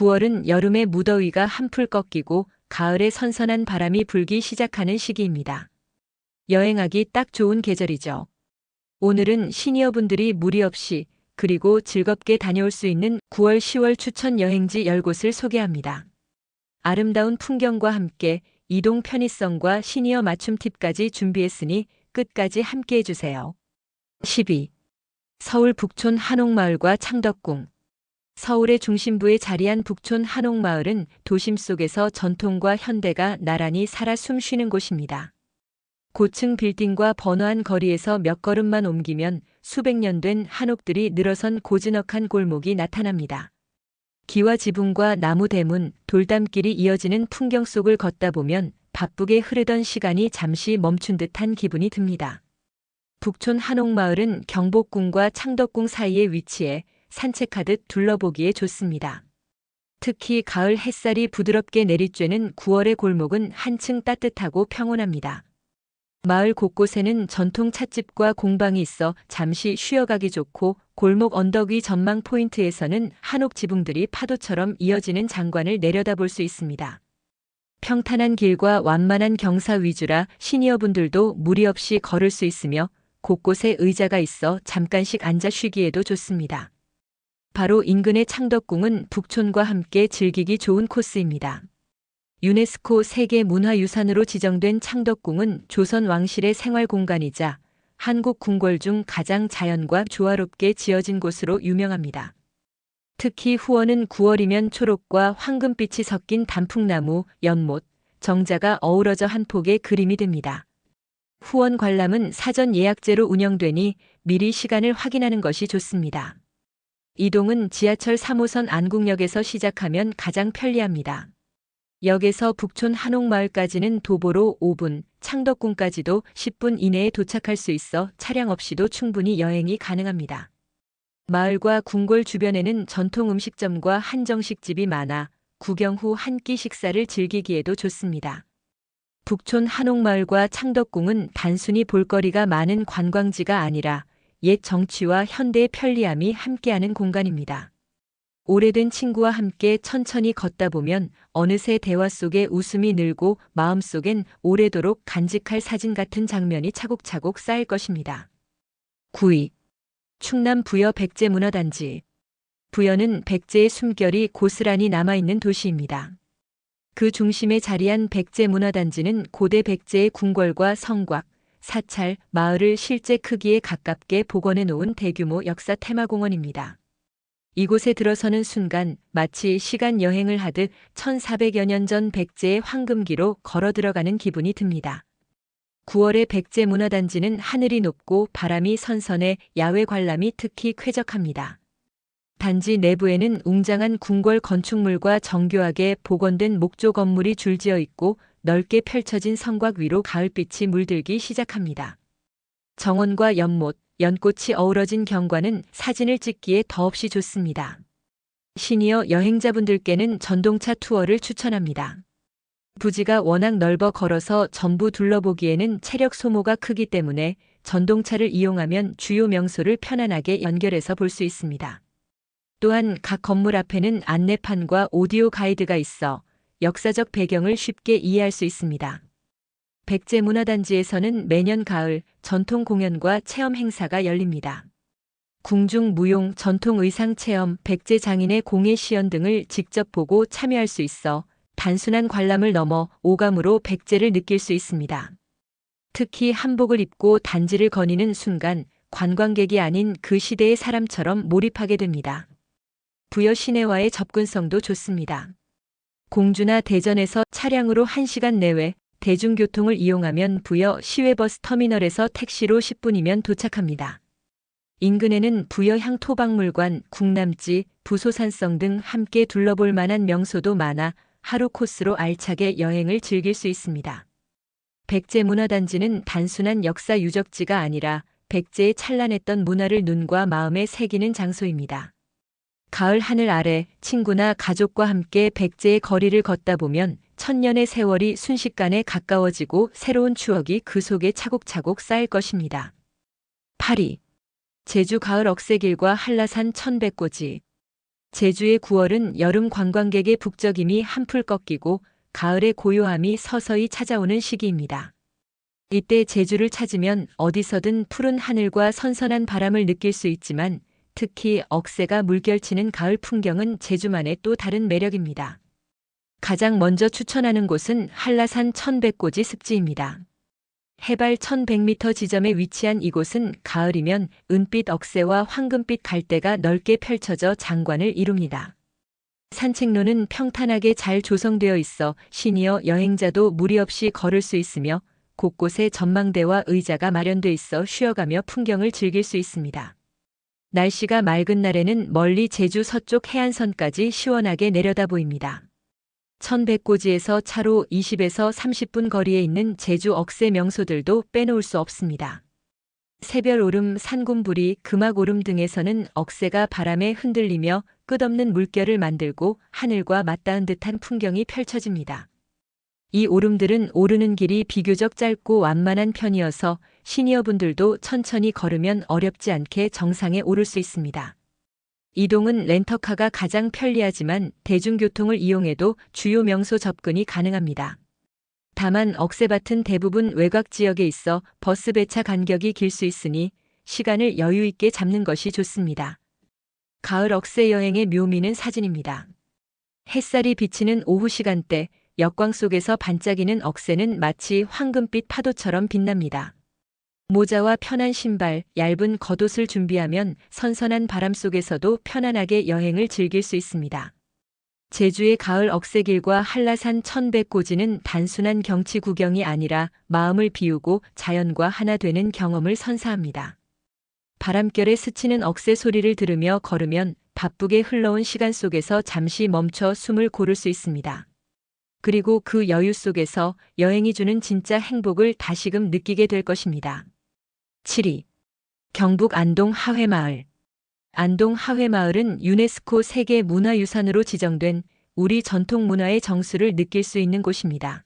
9월은 여름의 무더위가 한풀 꺾이고 가을에 선선한 바람이 불기 시작하는 시기입니다. 여행하기 딱 좋은 계절이죠. 오늘은 시니어분들이 무리 없이 그리고 즐겁게 다녀올 수 있는 9월 10월 추천 여행지 10곳을 소개합니다. 아름다운 풍경과 함께 이동 편의성과 시니어 맞춤 팁까지 준비했으니 끝까지 함께 해주세요. 12. 서울 북촌 한옥마을과 창덕궁 서울의 중심부에 자리한 북촌 한옥마을은 도심 속에서 전통과 현대가 나란히 살아 숨쉬는 곳입니다. 고층 빌딩과 번화한 거리에서 몇 걸음만 옮기면 수백 년 된 한옥들이 늘어선 고즈넉한 골목이 나타납니다. 기와 지붕과 나무 대문, 돌담길이 이어지는 풍경 속을 걷다 보면 바쁘게 흐르던 시간이 잠시 멈춘 듯한 기분이 듭니다. 북촌 한옥마을은 경복궁과 창덕궁 사이에 위치해 산책하듯 둘러보기에 좋습니다. 특히 가을 햇살이 부드럽게 내리쬐는 9월의 골목은 한층 따뜻하고 평온합니다. 마을 곳곳에는 전통 찻집과 공방이 있어 잠시 쉬어가기 좋고 골목 언덕 위 전망 포인트에서는 한옥 지붕들이 파도처럼 이어지는 장관을 내려다볼 수 있습니다. 평탄한 길과 완만한 경사 위주라 시니어분들도 무리 없이 걸을 수 있으며 곳곳에 의자가 있어 잠깐씩 앉아 쉬기에도 좋습니다. 바로 인근의 창덕궁은 북촌과 함께 즐기기 좋은 코스입니다. 유네스코 세계 문화유산으로 지정된 창덕궁은 조선 왕실의 생활 공간이자 한국 궁궐 중 가장 자연과 조화롭게 지어진 곳으로 유명합니다. 특히 후원은 9월이면 초록과 황금빛이 섞인 단풍나무, 연못, 정자가 어우러져 한 폭의 그림이 됩니다. 후원 관람은 사전 예약제로 운영되니 미리 시간을 확인하는 것이 좋습니다. 이동은 지하철 3호선 안국역에서 시작하면 가장 편리합니다. 역에서 북촌 한옥마을까지는 도보로 5분, 창덕궁까지도 10분 이내에 도착할 수 있어 차량 없이도 충분히 여행이 가능합니다. 마을과 궁궐 주변에는 전통 음식점과 한정식집이 많아 구경 후 한 끼 식사를 즐기기에도 좋습니다. 북촌 한옥마을과 창덕궁은 단순히 볼거리가 많은 관광지가 아니라 옛 정취와 현대의 편리함이 함께하는 공간입니다. 오래된 친구와 함께 천천히 걷다 보면 어느새 대화 속에 웃음이 늘고 마음속엔 오래도록 간직할 사진 같은 장면이 차곡차곡 쌓일 것입니다. 9위. 충남 부여 백제문화단지. 부여는 백제의 숨결이 고스란히 남아있는 도시입니다. 그 중심에 자리한 백제문화단지는 고대 백제의 궁궐과 성곽, 사찰, 마을을 실제 크기에 가깝게 복원해 놓은 대규모 역사 테마공원입니다. 이곳에 들어서는 순간 마치 시간 여행을 하듯 1400여 년 전 백제의 황금기로 걸어 들어가는 기분이 듭니다. 9월의 백제 문화단지는 하늘이 높고 바람이 선선해 야외 관람이 특히 쾌적합니다. 단지 내부에는 웅장한 궁궐 건축물과 정교하게 복원된 목조 건물이 줄지어 있고 넓게 펼쳐진 성곽 위로 가을빛이 물들기 시작합니다. 정원과 연못, 연꽃이 어우러진 경관은 사진을 찍기에 더없이 좋습니다. 시니어 여행자분들께는 전동차 투어를 추천합니다. 부지가 워낙 넓어 걸어서 전부 둘러보기에는 체력 소모가 크기 때문에 전동차를 이용하면 주요 명소를 편안하게 연결해서 볼 수 있습니다. 또한 각 건물 앞에는 안내판과 오디오 가이드가 있어 역사적 배경을 쉽게 이해할 수 있습니다. 백제 문화단지에서는 매년 가을 전통 공연과 체험 행사가 열립니다. 궁중 무용, 전통 의상 체험, 백제 장인의 공예 시연 등을 직접 보고 참여할 수 있어 단순한 관람을 넘어 오감으로 백제를 느낄 수 있습니다. 특히 한복을 입고 단지를 거니는 순간 관광객이 아닌 그 시대의 사람처럼 몰입하게 됩니다. 부여 시내와의 접근성도 좋습니다. 공주나 대전에서 차량으로 1시간 내외, 대중교통을 이용하면 부여 시외버스 터미널에서 택시로 10분이면 도착합니다. 인근에는 부여향 토박물관, 궁남지, 부소산성 등 함께 둘러볼 만한 명소도 많아 하루 코스로 알차게 여행을 즐길 수 있습니다. 백제문화단지는 단순한 역사 유적지가 아니라 백제의 찬란했던 문화를 눈과 마음에 새기는 장소입니다. 가을 하늘 아래 친구나 가족과 함께 백제의 거리를 걷다 보면 천년의 세월이 순식간에 가까워지고 새로운 추억이 그 속에 차곡차곡 쌓일 것입니다. 8위. 제주 가을 억새길과 한라산 천백고지. 제주의 9월은 여름 관광객의 북적임이 한풀 꺾이고 가을의 고요함이 서서히 찾아오는 시기입니다. 이때 제주를 찾으면 어디서든 푸른 하늘과 선선한 바람을 느낄 수 있지만 특히 억새가 물결치는 가을 풍경은 제주만의 또 다른 매력입니다. 가장 먼저 추천하는 곳은 한라산 천백고지 습지입니다. 해발 1100m 지점에 위치한 이곳은 가을이면 은빛 억새와 황금빛 갈대가 넓게 펼쳐져 장관을 이룹니다. 산책로는 평탄하게 잘 조성되어 있어 시니어 여행자도 무리 없이 걸을 수 있으며 곳곳에 전망대와 의자가 마련돼 있어 쉬어가며 풍경을 즐길 수 있습니다. 날씨가 맑은 날에는 멀리 제주 서쪽 해안선까지 시원하게 내려다 보입니다. 천백고지에서 차로 20에서 30분 거리에 있는 제주 억새 명소들도 빼놓을 수 없습니다. 새별 오름, 산곰부리, 금악 오름 등에서는 억새가 바람에 흔들리며 끝없는 물결을 만들고 하늘과 맞닿은 듯한 풍경이 펼쳐집니다. 이 오름들은 오르는 길이 비교적 짧고 완만한 편이어서 시니어분들도 천천히 걸으면 어렵지 않게 정상에 오를 수 있습니다. 이동은 렌터카가 가장 편리하지만 대중교통을 이용해도 주요 명소 접근이 가능합니다. 다만 억새밭은 대부분 외곽 지역에 있어 버스 배차 간격이 길 수 있으니 시간을 여유 있게 잡는 것이 좋습니다. 가을 억새 여행의 묘미는 사진입니다. 햇살이 비치는 오후 시간대 역광 속에서 반짝이는 억새는 마치 황금빛 파도처럼 빛납니다. 모자와 편한 신발, 얇은 겉옷을 준비하면 선선한 바람 속에서도 편안하게 여행을 즐길 수 있습니다. 제주의 가을 억새길과 한라산 천백고지는 단순한 경치 구경이 아니라 마음을 비우고 자연과 하나 되는 경험을 선사합니다. 바람결에 스치는 억새 소리를 들으며 걸으면 바쁘게 흘러온 시간 속에서 잠시 멈춰 숨을 고를 수 있습니다. 그리고 그 여유 속에서 여행이 주는 진짜 행복을 다시금 느끼게 될 것입니다. 7위. 경북 안동 하회마을. 안동 하회마을은 유네스코 세계 문화유산으로 지정된 우리 전통 문화의 정수를 느낄 수 있는 곳입니다.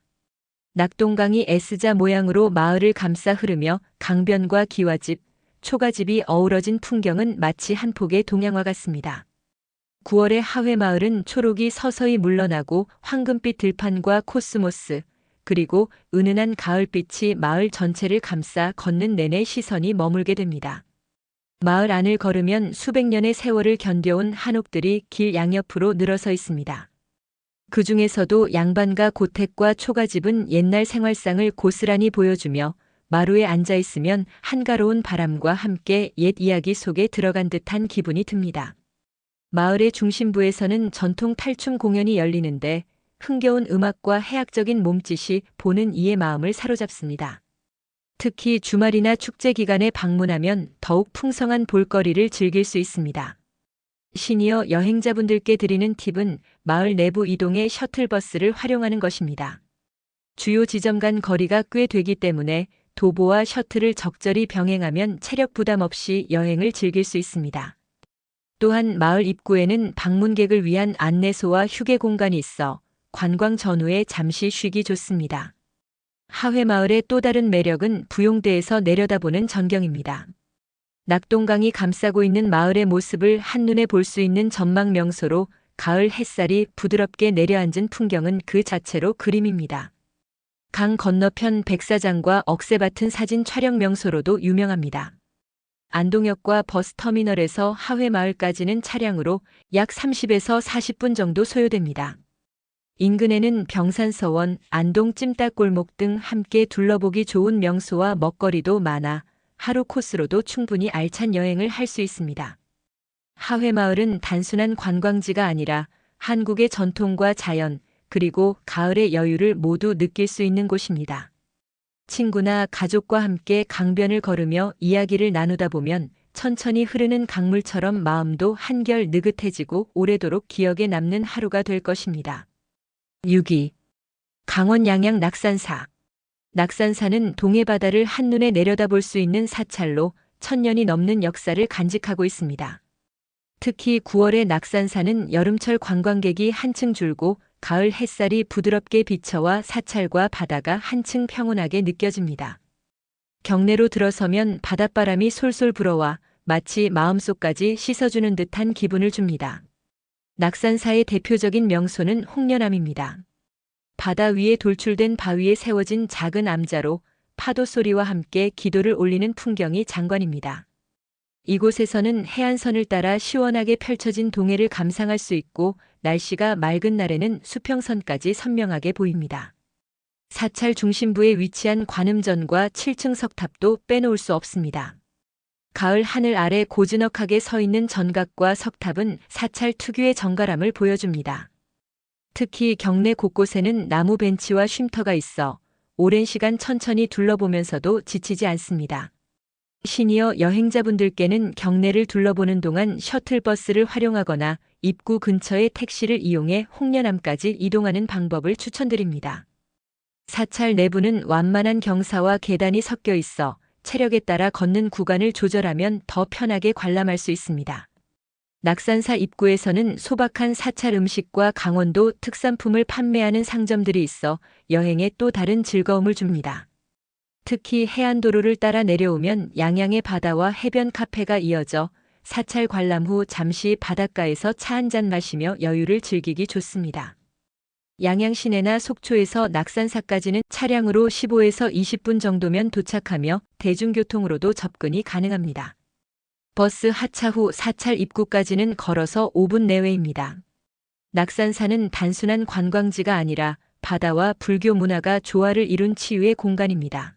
낙동강이 S자 모양으로 마을을 감싸 흐르며 강변과 기와집, 초가집이 어우러진 풍경은 마치 한 폭의 동양화 같습니다. 9월의 하회마을은 초록이 서서히 물러나고 황금빛 들판과 코스모스, 그리고 은은한 가을빛이 마을 전체를 감싸 걷는 내내 시선이 머물게 됩니다. 마을 안을 걸으면 수백 년의 세월을 견뎌온 한옥들이 길 양옆으로 늘어서 있습니다. 그 중에서도 양반가 고택과 초가집은 옛날 생활상을 고스란히 보여주며 마루에 앉아 있으면 한가로운 바람과 함께 옛 이야기 속에 들어간 듯한 기분이 듭니다. 마을의 중심부에서는 전통 탈춤 공연이 열리는데 흥겨운 음악과 해학적인 몸짓이 보는 이의 마음을 사로잡습니다. 특히 주말이나 축제 기간에 방문하면 더욱 풍성한 볼거리를 즐길 수 있습니다. 시니어 여행자분들께 드리는 팁은 마을 내부 이동의 셔틀버스를 활용하는 것입니다. 주요 지점 간 거리가 꽤 되기 때문에 도보와 셔틀을 적절히 병행하면 체력 부담 없이 여행을 즐길 수 있습니다. 또한 마을 입구에는 방문객을 위한 안내소와 휴게 공간이 있어 관광 전후에 잠시 쉬기 좋습니다. 하회마을의 또 다른 매력은 부용대에서 내려다보는 전경입니다. 낙동강이 감싸고 있는 마을의 모습을 한눈에 볼 수 있는 전망 명소로 가을 햇살이 부드럽게 내려앉은 풍경은 그 자체로 그림입니다. 강 건너편 백사장과 억새밭은 사진 촬영 명소로도 유명합니다. 안동역과 버스터미널에서 하회마을까지는 차량으로 약 30에서 40분 정도 소요됩니다. 인근에는 병산서원, 안동 찜닭골목 등 함께 둘러보기 좋은 명소와 먹거리도 많아 하루 코스로도 충분히 알찬 여행을 할 수 있습니다. 하회마을은 단순한 관광지가 아니라 한국의 전통과 자연, 그리고 가을의 여유를 모두 느낄 수 있는 곳입니다. 친구나 가족과 함께 강변을 걸으며 이야기를 나누다 보면 천천히 흐르는 강물처럼 마음도 한결 느긋해지고 오래도록 기억에 남는 하루가 될 것입니다. 6위. 강원 양양 낙산사. 낙산사는 동해바다를 한눈에 내려다볼 수 있는 사찰로 천년이 넘는 역사를 간직하고 있습니다. 특히 9월의 낙산사는 여름철 관광객이 한층 줄고 가을 햇살이 부드럽게 비쳐와 사찰과 바다가 한층 평온하게 느껴집니다. 경내로 들어서면 바닷바람이 솔솔 불어와 마치 마음속까지 씻어주는 듯한 기분을 줍니다. 낙산사의 대표적인 명소는 홍련암입니다. 바다 위에 돌출된 바위에 세워진 작은 암자로 파도 소리와 함께 기도를 올리는 풍경이 장관입니다. 이곳에서는 해안선을 따라 시원하게 펼쳐진 동해를 감상할 수 있고 날씨가 맑은 날에는 수평선까지 선명하게 보입니다. 사찰 중심부에 위치한 관음전과 7층 석탑도 빼놓을 수 없습니다. 가을 하늘 아래 고즈넉하게 서 있는 전각과 석탑은 사찰 특유의 정갈함을 보여줍니다. 특히 경내 곳곳에는 나무 벤치와 쉼터가 있어 오랜 시간 천천히 둘러보면서도 지치지 않습니다. 시니어 여행자분들께는 경내를 둘러보는 동안 셔틀버스를 활용하거나 입구 근처의 택시를 이용해 홍련암까지 이동하는 방법을 추천드립니다. 사찰 내부는 완만한 경사와 계단이 섞여 있어 체력에 따라 걷는 구간을 조절하면 더 편하게 관람할 수 있습니다. 낙산사 입구에서는 소박한 사찰 음식과 강원도 특산품을 판매하는 상점들이 있어 여행에 또 다른 즐거움을 줍니다. 특히 해안도로를 따라 내려오면 양양의 바다와 해변 카페가 이어져 사찰 관람 후 잠시 바닷가에서 차 한 잔 마시며 여유를 즐기기 좋습니다. 양양 시내나 속초에서 낙산사까지는 차량으로 15에서 20분 정도면 도착하며 대중교통으로도 접근이 가능합니다. 버스 하차 후 사찰 입구까지는 걸어서 5분 내외입니다. 낙산사는 단순한 관광지가 아니라 바다와 불교 문화가 조화를 이룬 치유의 공간입니다.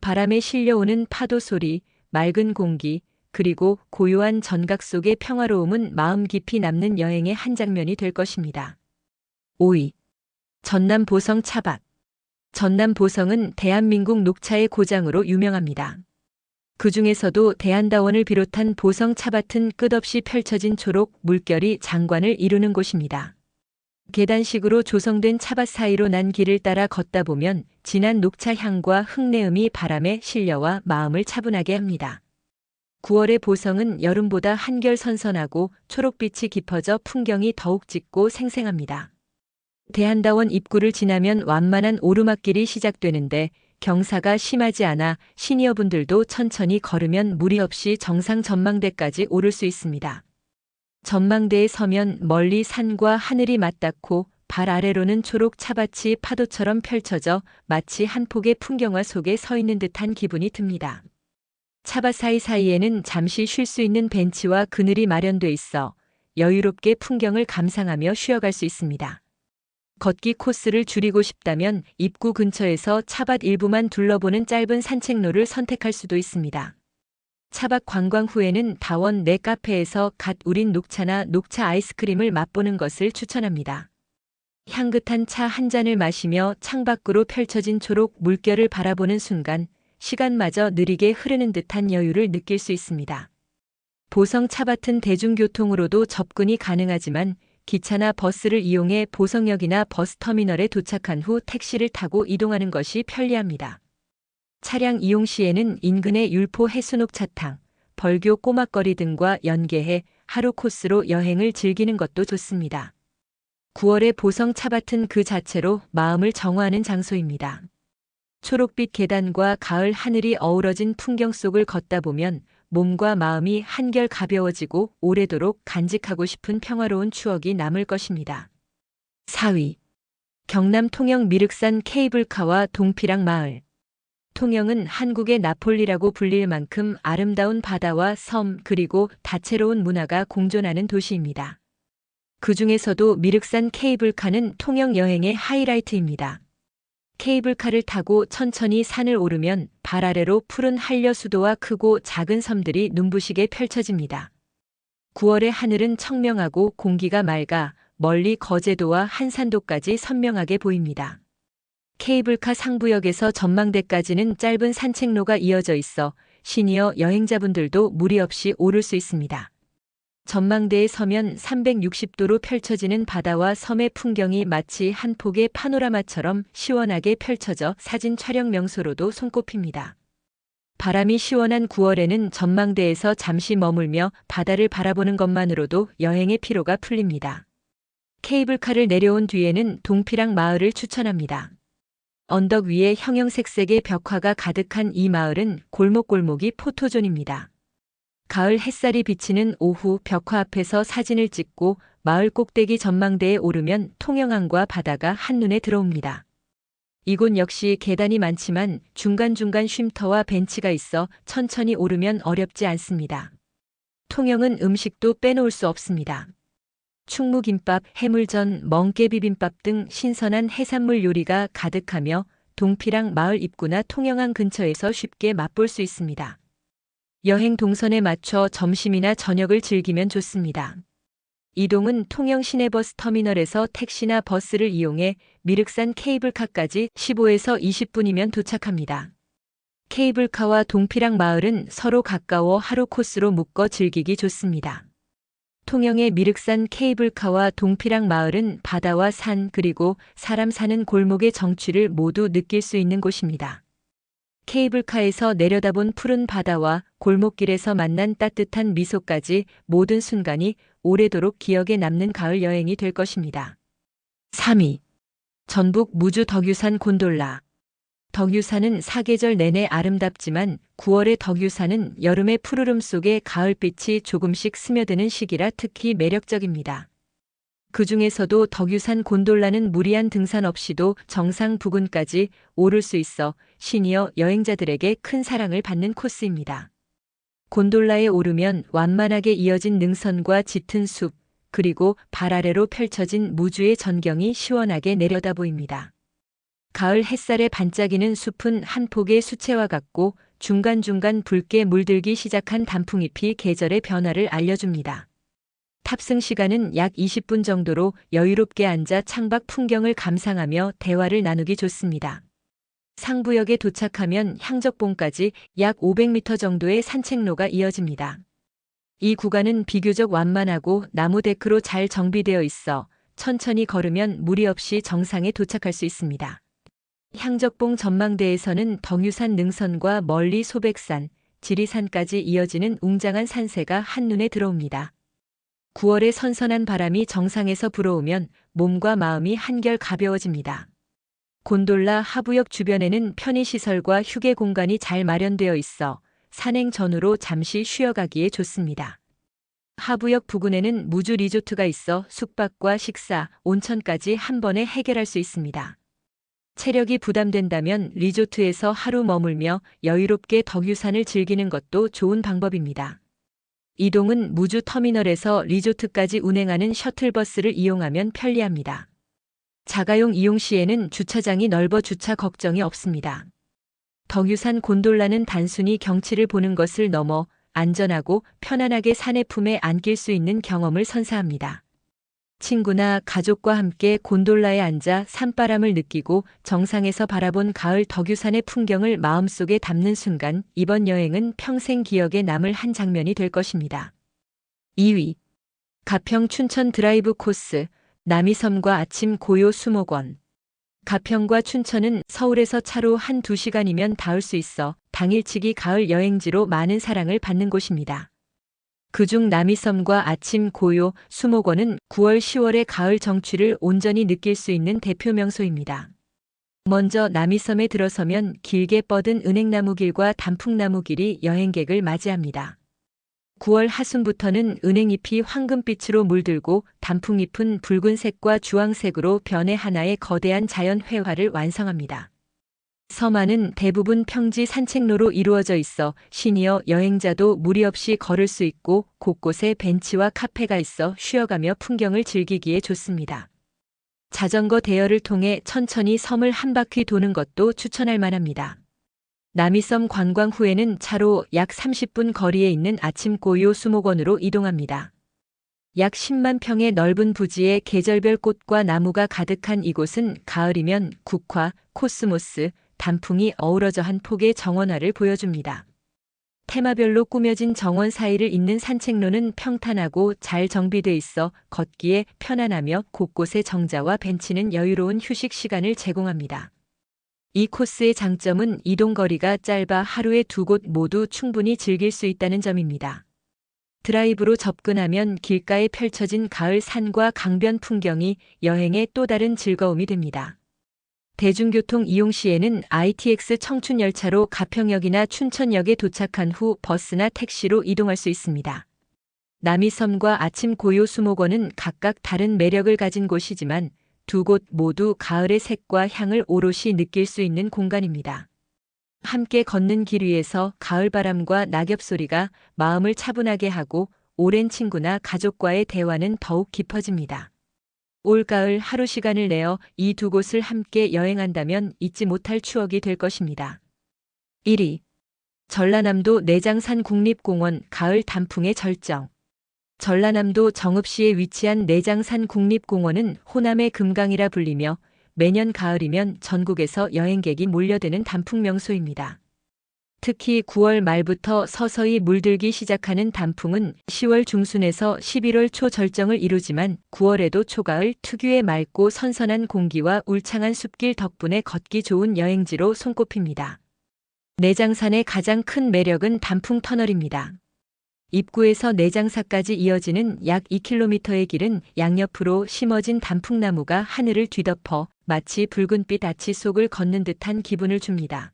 바람에 실려오는 파도 소리, 맑은 공기, 그리고 고요한 전각 속의 평화로움은 마음 깊이 남는 여행의 한 장면이 될 것입니다. 5위. 전남 보성 차밭. 전남 보성은 대한민국 녹차의 고장으로 유명합니다. 그 중에서도 대한다원을 비롯한 보성 차밭은 끝없이 펼쳐진 초록 물결이 장관을 이루는 곳입니다. 계단식으로 조성된 차밭 사이로 난 길을 따라 걷다 보면 진한 녹차 향과 흙내음이 바람에 실려와 마음을 차분하게 합니다. 9월의 보성은 여름보다 한결 선선하고 초록빛이 깊어져 풍경이 더욱 짙고 생생합니다. 대한다원 입구를 지나면 완만한 오르막길이 시작되는데 경사가 심하지 않아 시니어분들도 천천히 걸으면 무리 없이 정상 전망대까지 오를 수 있습니다. 전망대에 서면 멀리 산과 하늘이 맞닿고 발 아래로는 초록 차밭이 파도처럼 펼쳐져 마치 한 폭의 풍경화 속에 서 있는 듯한 기분이 듭니다. 차밭 사이사이에는 잠시 쉴 수 있는 벤치와 그늘이 마련돼 있어 여유롭게 풍경을 감상하며 쉬어갈 수 있습니다. 걷기 코스를 줄이고 싶다면 입구 근처에서 차밭 일부만 둘러보는 짧은 산책로를 선택할 수도 있습니다. 차박 관광 후에는 다원 내 카페에서 갓 우린 녹차나 녹차 아이스크림을 맛보는 것을 추천합니다. 향긋한 차 한 잔을 마시며 창밖으로 펼쳐진 초록 물결을 바라보는 순간 시간마저 느리게 흐르는 듯한 여유를 느낄 수 있습니다. 보성 차밭은 대중교통으로도 접근이 가능하지만 기차나 버스를 이용해 보성역이나 버스터미널에 도착한 후 택시를 타고 이동하는 것이 편리합니다. 차량 이용 시에는 인근의 율포 해수욕 차탕, 벌교 꼬막거리 등과 연계해 하루 코스로 여행을 즐기는 것도 좋습니다. 9월의 보성 차밭은 그 자체로 마음을 정화하는 장소입니다. 초록빛 계단과 가을 하늘이 어우러진 풍경 속을 걷다 보면 몸과 마음이 한결 가벼워지고 오래도록 간직하고 싶은 평화로운 추억이 남을 것입니다. 4위. 경남 통영 미륵산 케이블카와 동피랑 마을. 통영은 한국의 나폴리라고 불릴 만큼 아름다운 바다와 섬 그리고 다채로운 문화가 공존하는 도시입니다. 그 중에서도 미륵산 케이블카는 통영 여행의 하이라이트입니다. 케이블카를 타고 천천히 산을 오르면 발 아래로 푸른 한려수도와 크고 작은 섬들이 눈부시게 펼쳐집니다. 9월의 하늘은 청명하고 공기가 맑아 멀리 거제도와 한산도까지 선명하게 보입니다. 케이블카 상부역에서 전망대까지는 짧은 산책로가 이어져 있어 시니어 여행자분들도 무리 없이 오를 수 있습니다. 전망대에 서면 360도로 펼쳐지는 바다와 섬의 풍경이 마치 한 폭의 파노라마처럼 시원하게 펼쳐져 사진 촬영 명소로도 손꼽힙니다. 바람이 시원한 9월에는 전망대에서 잠시 머물며 바다를 바라보는 것만으로도 여행의 피로가 풀립니다. 케이블카를 내려온 뒤에는 동피랑 마을을 추천합니다. 언덕 위에 형형색색의 벽화가 가득한 이 마을은 골목골목이 포토존입니다. 가을 햇살이 비치는 오후 벽화 앞에서 사진을 찍고 마을 꼭대기 전망대에 오르면 통영항과 바다가 한눈에 들어옵니다. 이곳 역시 계단이 많지만 중간중간 쉼터와 벤치가 있어 천천히 오르면 어렵지 않습니다. 통영은 음식도 빼놓을 수 없습니다. 충무김밥, 해물전, 멍게비빔밥 등 신선한 해산물 요리가 가득하며 동피랑 마을 입구나 통영항 근처에서 쉽게 맛볼 수 있습니다. 여행 동선에 맞춰 점심이나 저녁을 즐기면 좋습니다. 이동은 통영 시내버스 터미널에서 택시나 버스를 이용해 미륵산 케이블카까지 15에서 20분이면 도착합니다. 케이블카와 동피랑 마을은 서로 가까워 하루 코스로 묶어 즐기기 좋습니다. 통영의 미륵산 케이블카와 동피랑 마을은 바다와 산 그리고 사람 사는 골목의 정취를 모두 느낄 수 있는 곳입니다. 케이블카에서 내려다본 푸른 바다와 골목길에서 만난 따뜻한 미소까지 모든 순간이 오래도록 기억에 남는 가을 여행이 될 것입니다. 3위. 전북 무주 덕유산 곤돌라. 덕유산은 사계절 내내 아름답지만 9월의 덕유산은 여름의 푸르름 속에 가을빛이 조금씩 스며드는 시기라 특히 매력적입니다. 그 중에서도 덕유산 곤돌라는 무리한 등산 없이도 정상 부근까지 오를 수 있어 시니어 여행자들에게 큰 사랑을 받는 코스입니다. 곤돌라에 오르면 완만하게 이어진 능선과 짙은 숲, 그리고 발 아래로 펼쳐진 무주의 전경이 시원하게 내려다 보입니다. 가을 햇살에 반짝이는 숲은 한 폭의 수채화 같고 중간중간 붉게 물들기 시작한 단풍잎이 계절의 변화를 알려줍니다. 탑승 시간은 약 20분 정도로 여유롭게 앉아 창밖 풍경을 감상하며 대화를 나누기 좋습니다. 상부역에 도착하면 향적봉까지 약 500m 정도의 산책로가 이어집니다. 이 구간은 비교적 완만하고 나무 데크로 잘 정비되어 있어 천천히 걸으면 무리 없이 정상에 도착할 수 있습니다. 향적봉 전망대에서는 덕유산 능선과 멀리 소백산, 지리산까지 이어지는 웅장한 산세가 한눈에 들어옵니다. 9월의 선선한 바람이 정상에서 불어오면 몸과 마음이 한결 가벼워집니다. 곤돌라 하부역 주변에는 편의시설과 휴게 공간이 잘 마련되어 있어 산행 전후로 잠시 쉬어가기에 좋습니다. 하부역 부근에는 무주 리조트가 있어 숙박과 식사, 온천까지 한 번에 해결할 수 있습니다. 체력이 부담된다면 리조트에서 하루 머물며 여유롭게 덕유산을 즐기는 것도 좋은 방법입니다. 이동은 무주 터미널에서 리조트까지 운행하는 셔틀버스를 이용하면 편리합니다. 자가용 이용 시에는 주차장이 넓어 주차 걱정이 없습니다. 덕유산 곤돌라는 단순히 경치를 보는 것을 넘어 안전하고 편안하게 산의 품에 안길 수 있는 경험을 선사합니다. 친구나 가족과 함께 곤돌라에 앉아 산바람을 느끼고 정상에서 바라본 가을 덕유산의 풍경을 마음속에 담는 순간 이번 여행은 평생 기억에 남을 한 장면이 될 것입니다. 2위. 가평 춘천 드라이브 코스, 남이섬과 아침 고요 수목원. 가평과 춘천은 서울에서 차로 한 2시간이면 닿을 수 있어 당일치기 가을 여행지로 많은 사랑을 받는 곳입니다. 그중 남이섬과 아침 고요, 수목원은 9월 10월의 가을 정취를 온전히 느낄 수 있는 대표 명소입니다. 먼저 남이섬에 들어서면 길게 뻗은 은행나무 길과 단풍나무 길이 여행객을 맞이합니다. 9월 하순부터는 은행잎이 황금빛으로 물들고 단풍잎은 붉은색과 주황색으로 변해 하나의 거대한 자연 회화를 완성합니다. 섬안은 대부분 평지 산책로로 이루어져 있어 시니어 여행자도 무리 없이 걸을 수 있고 곳곳에 벤치와 카페가 있어 쉬어가며 풍경을 즐기기에 좋습니다. 자전거 대여를 통해 천천히 섬을 한 바퀴 도는 것도 추천할 만합니다. 남이섬 관광 후에는 차로 약 30분 거리에 있는 아침 고요 수목원으로 이동합니다. 약 10만 평의 넓은 부지에 계절별 꽃과 나무가 가득한 이곳은 가을이면 국화, 코스모스, 단풍이 어우러져 한 폭의 정원화를 보여줍니다. 테마별로 꾸며진 정원 사이를 잇는 산책로는 평탄하고 잘 정비돼 있어 걷기에 편안하며 곳곳에 정자와 벤치는 여유로운 휴식 시간을 제공합니다. 이 코스의 장점은 이동 거리가 짧아 하루에 두 곳 모두 충분히 즐길 수 있다는 점입니다. 드라이브로 접근하면 길가에 펼쳐진 가을 산과 강변 풍경이 여행의 또 다른 즐거움이 됩니다. 대중교통 이용 시에는 ITX 청춘열차로 가평역이나 춘천역에 도착한 후 버스나 택시로 이동할 수 있습니다. 남이섬과 아침 고요 수목원은 각각 다른 매력을 가진 곳이지만 두 곳 모두 가을의 색과 향을 오롯이 느낄 수 있는 공간입니다. 함께 걷는 길 위에서 가을 바람과 낙엽 소리가 마음을 차분하게 하고 오랜 친구나 가족과의 대화는 더욱 깊어집니다. 올가을 하루 시간을 내어 이 두 곳을 함께 여행한다면 잊지 못할 추억이 될 것입니다. 1위. 전라남도 내장산 국립공원 가을 단풍의 절정. 전라남도 정읍시에 위치한 내장산 국립공원은 호남의 금강이라 불리며 매년 가을이면 전국에서 여행객이 몰려드는 단풍 명소입니다. 특히 9월 말부터 서서히 물들기 시작하는 단풍은 10월 중순에서 11월 초 절정을 이루지만 9월에도 초가을 특유의 맑고 선선한 공기와 울창한 숲길 덕분에 걷기 좋은 여행지로 손꼽힙니다. 내장산의 가장 큰 매력은 단풍 터널입니다. 입구에서 내장사까지 이어지는 약 2km의 길은 양옆으로 심어진 단풍나무가 하늘을 뒤덮어 마치 붉은빛 아치 속을 걷는 듯한 기분을 줍니다.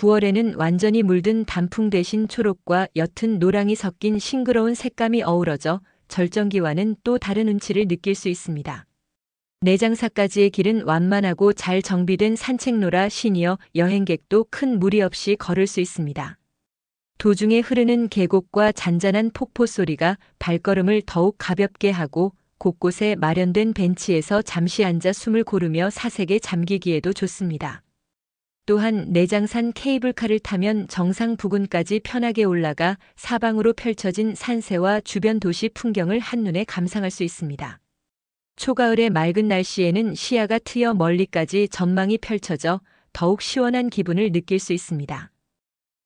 9월에는 완전히 물든 단풍 대신 초록과 옅은 노랑이 섞인 싱그러운 색감이 어우러져 절정기와는 또 다른 운치를 느낄 수 있습니다. 내장사까지의 길은 완만하고 잘 정비된 산책로라 시니어 여행객도 큰 무리 없이 걸을 수 있습니다. 도중에 흐르는 계곡과 잔잔한 폭포 소리가 발걸음을 더욱 가볍게 하고 곳곳에 마련된 벤치에서 잠시 앉아 숨을 고르며 사색에 잠기기에도 좋습니다. 또한 내장산 케이블카를 타면 정상 부근까지 편하게 올라가 사방으로 펼쳐진 산세와 주변 도시 풍경을 한눈에 감상할 수 있습니다. 초가을의 맑은 날씨에는 시야가 트여 멀리까지 전망이 펼쳐져 더욱 시원한 기분을 느낄 수 있습니다.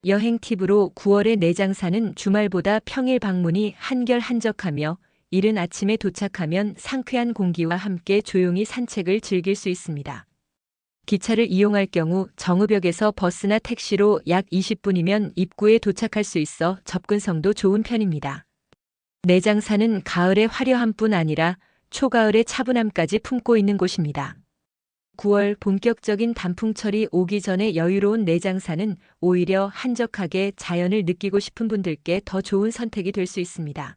여행 팁으로 9월의 내장산은 주말보다 평일 방문이 한결 한적하며 이른 아침에 도착하면 상쾌한 공기와 함께 조용히 산책을 즐길 수 있습니다. 기차를 이용할 경우 정읍역에서 버스나 택시로 약 20분이면 입구에 도착할 수 있어 접근성도 좋은 편입니다. 내장산은 가을의 화려함 뿐 아니라 초가을의 차분함까지 품고 있는 곳입니다. 9월 본격적인 단풍철이 오기 전에 여유로운 내장산은 오히려 한적하게 자연을 느끼고 싶은 분들께 더 좋은 선택이 될 수 있습니다.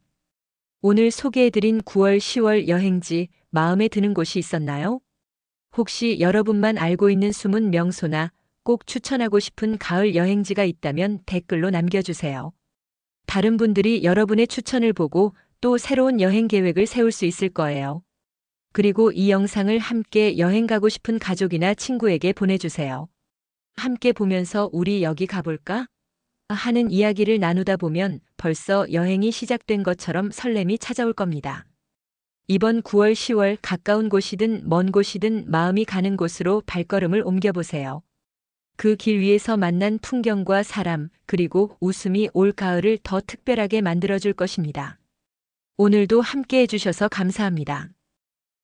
오늘 소개해드린 9월 10월 여행지 마음에 드는 곳이 있었나요? 혹시 여러분만 알고 있는 숨은 명소나 꼭 추천하고 싶은 가을 여행지가 있다면 댓글로 남겨주세요. 다른 분들이 여러분의 추천을 보고 또 새로운 여행 계획을 세울 수 있을 거예요. 그리고 이 영상을 함께 여행 가고 싶은 가족이나 친구에게 보내주세요. 함께 보면서 우리 여기 가볼까? 하는 이야기를 나누다 보면 벌써 여행이 시작된 것처럼 설렘이 찾아올 겁니다. 이번 9월 10월 가까운 곳이든 먼 곳이든 마음이 가는 곳으로 발걸음을 옮겨보세요. 그 길 위에서 만난 풍경과 사람, 그리고 웃음이 올 가을을 더 특별하게 만들어줄 것입니다. 오늘도 함께 해주셔서 감사합니다.